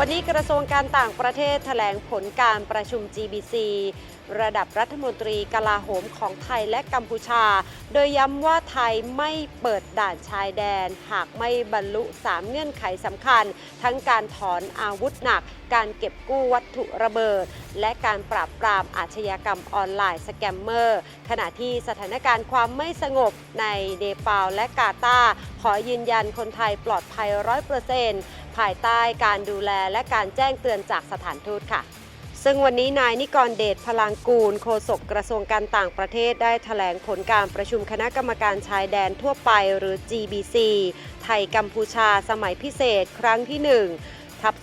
วันนี้กระทรวงการต่างประเทศแถลงผลการประชุม GBC ระดับรัฐมนตรีกลาโหมของไทยและกัมพูชา โดยย้ำว่าไทยไม่เปิดด่านชายแดน หากไม่บรรลุ 3 เงื่อนไขสำคัญ ทั้งการถอนอาวุธหนัก การเก็บกู้วัตถุระเบิด และการปราบปรามอาชญากรรมออนไลน์สแกมเมอร์ ขณะที่สถานการณ์ความไม่สงบในเนปาลและกาตาขอยืนยันคนไทยปลอดภัย100% ภายใต้การดูแลและการแจ้งเตือนจากสถานทูตค่ะ ซึ่งวันนี้นายนิกรเดชพลังกูล โฆษกกระทรวงการต่างประเทศได้แถลงผลการประชุมคณะกรรมการชายแดนทั่วไปหรือ GBC ไทยกัมพูชาสมัยพิเศษครั้งที่ 1ทับ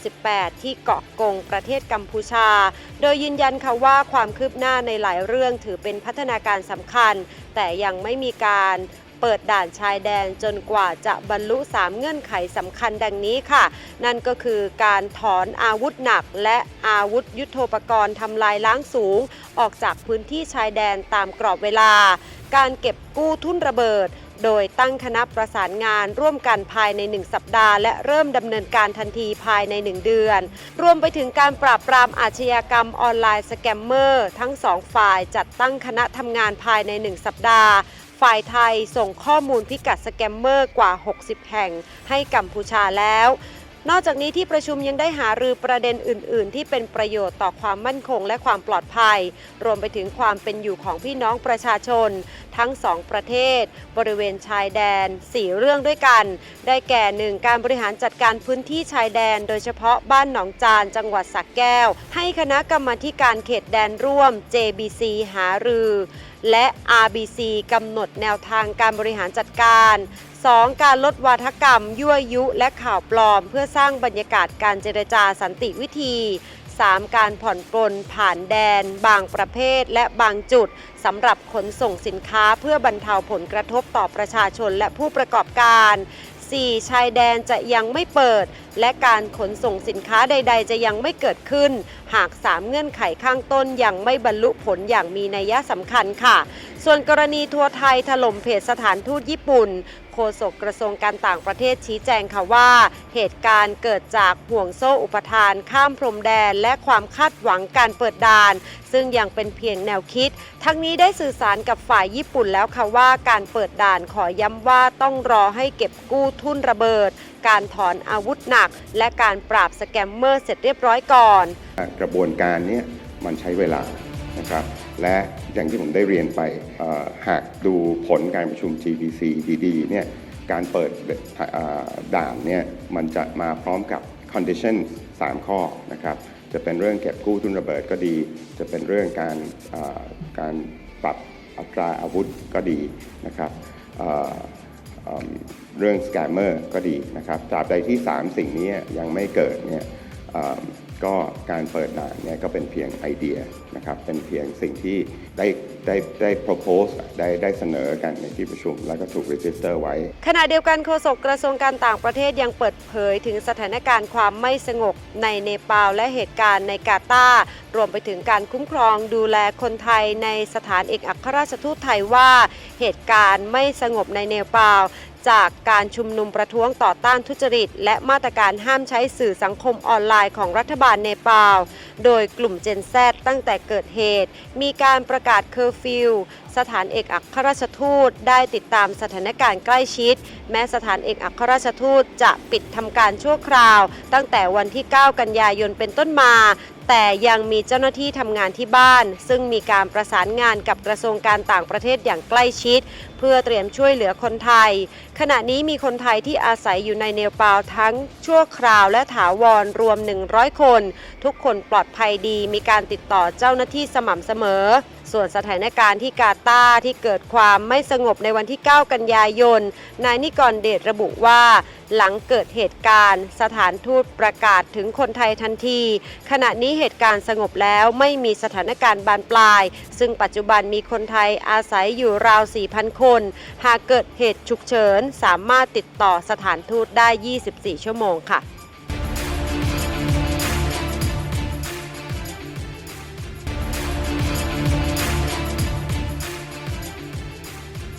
2568 ที่เกาะกงประเทศกัมพูชา โดยยืนยันค่ะว่าความคืบหน้าในหลายเรื่องถือเป็นพัฒนาการสำคัญ แต่ยังไม่มีการ เปิดด่านชายแดนจนกว่าจะบรรลุ 3 เงื่อนไขสำคัญดังนี้ค่ะ นั่นก็คือการถอนอาวุธหนัก และอาวุธยุโทโธปกรณ์ทำลายล้างสูง ออกจากพื้นที่ชายแดนตามกรอบเวลา การเก็บกู้ทุ่นระเบิดโดยตั้งคณะประสานงานร่วมกันภายใน 1 สัปดาห์ และเริ่มดำเนินการทันทีภายใน 1 เดือน รวมไปถึงการปราบปรามอาชญากรรมออนไลน์สแกมเมอร์ ทั้งสองฝ่ายจัดตั้งคณะทำงานภายใน 1 สัปดาห์ ฝ่ายไทยส่งข้อมูลพิกัดสแกมเมอร์กว่า 60 แห่งให้กัมพูชาแล้ว นอกจากนี้ที่ประชุมยังได้หารือประเด็นอื่น ๆ ที่เป็นประโยชน์ต่อความมั่นคงและความปลอดภัย รวมไปถึงความเป็นอยู่ของพี่น้องประชาชน ทั้งสองประเทศ บริเวณชายแดน 4 เรื่องด้วยกัน ได้แก่ 1. การบริหารจัดการพื้นที่ชายแดน โดยเฉพาะบ้านหนองจานจังหวัดสักแก้ว ให้คณะกรรมการเขตแดนร่วม JBC หารือ และ RBC กำหนดแนวทางการบริหารจัดการ 2. การลดวาทกรรม ยั่วยุและข่าวปลอม เพื่อสร้างบรรยากาศการเจรจาสันติวิธี 3. การผ่อนปลนผ่านแดน บางประเภทและบางจุดสำหรับขนส่งสินค้าเพื่อบรรเทาผลกระทบต่อประชาชนและผู้ประกอบการ 4. ชายแดนจะยังไม่เปิด และการขนส่งสินค้าใด ๆ จะยังไม่เกิดขึ้น หาก 3 เงื่อนไขข้างต้นยังไม่บรรลุผลอย่างมีนัยสำคัญค่ะ ส่วนกรณีทัวร์ไทยถล่มเพจสถานทูตญี่ปุ่น โฆษกกระทรวงการต่างประเทศชี้แจงค่ะว่า เหตุการณ์เกิดจากห่วงโซ่อุปทานข้ามพรมแดน และความคาดหวังการเปิดด่าน ซึ่งยังเป็นเพียงแนวคิด ทั้งนี้ได้สื่อสารกับฝ่ายญี่ปุ่นแล้วค่ะว่าการเปิดด่านขอย้ำว่าต้องรอให้เก็บกู้ทุนระเบิด การถอนอาวุธหนัก และการปราบสแกมเมอร์เสร็จเรียบร้อยก่อน กระบวนการนี้มันใช้เวลา นะครับและอย่างที่ผมได้เรียนไปหากดูผลการประชุม GBC ดีๆเนี่ยการเปิดด่านเนี่ยมันจะมาพร้อมกับ condition 3 ข้อนะครับจะเป็นเรื่องเก็บกู้ทุนระเบิดก็ดี จะเป็นเรื่องการการปรับอัตราอาวุธก็ดีนะครับเรื่องสแกมเมอร์ก็ดีนะครับตราบใดที่ 3 สิ่งนี้ยังไม่เกิดเนี่ย ก็การเปิดด่านเนี่ยก็เป็นเพียงไอเดียนะครับเป็นเพียงสิ่งที่ได้ ได้ได้ propose ได้ได้เสนอกันในที่ประชุม แล้วก็ถูก register ไว้ ขณะเดียวกันโฆษกกระทรวงการต่างประเทศยังเปิดเผยถึงสถานการณ์ความไม่สงบในเนปาลและเหตุการณ์ในกาตาร์รวมไปถึงการคุ้มครองดูแลคนไทยในสถานเอกอัครราชทูตไทยว่า เหตุการณ์ไม่สงบในเนปาลจากการชุมนุมประท้วงต่อต้านทุจริต และมาตรการห้ามใช้สื่อสังคมออนไลน์ของรัฐบาลเนปาล โดยกลุ่มเจนแซตั้งแต่เกิดเหตุ มีการประกาศเคอร์ฟิวสถานเอกอัครราชทูตได้ติดตามสถานการณ์ใกล้ชิด แม้สถานเอกอัครราชทูตจะปิดทำการชั่วคราว ตั้งแต่วันที่ 9 กันยายนเป็นต้นมา แต่ยังมีเจ้าหน้าที่ทำงานที่บ้าน ซึ่งมีการประสานงานกับกระทรวงการต่างประเทศอย่างใกล้ชิด เพื่อเตรียมช่วยเหลือคนไทย ขณะนี้มีคนไทยที่อาศัยอยู่ในเนปาลทั้งชั่วคราวและถาวรรวม 100 คน ทุกคนปลอดภัยดีมีการติดต่อเจ้าหน้าที่สม่ำเสมอ ส่วนสถานการณ์ที่กาตาที่เกิดความไม่สงบในวันที่ 9 กันยายน นายนิกรเดชระบุว่า หลังเกิดเหตุการณ์ สถานทูตประกาศถึงคนไทยทันที ขณะนี้เหตุการณ์สงบแล้วไม่มีสถานการณ์บานปลาย ซึ่งปัจจุบันมีคนไทยอาศัยอยู่ราว 4,000 คน หากเกิดเหตุฉุกเฉิน สามารถติดต่อสถานทูตได้ 24 ชั่วโมงค่ะ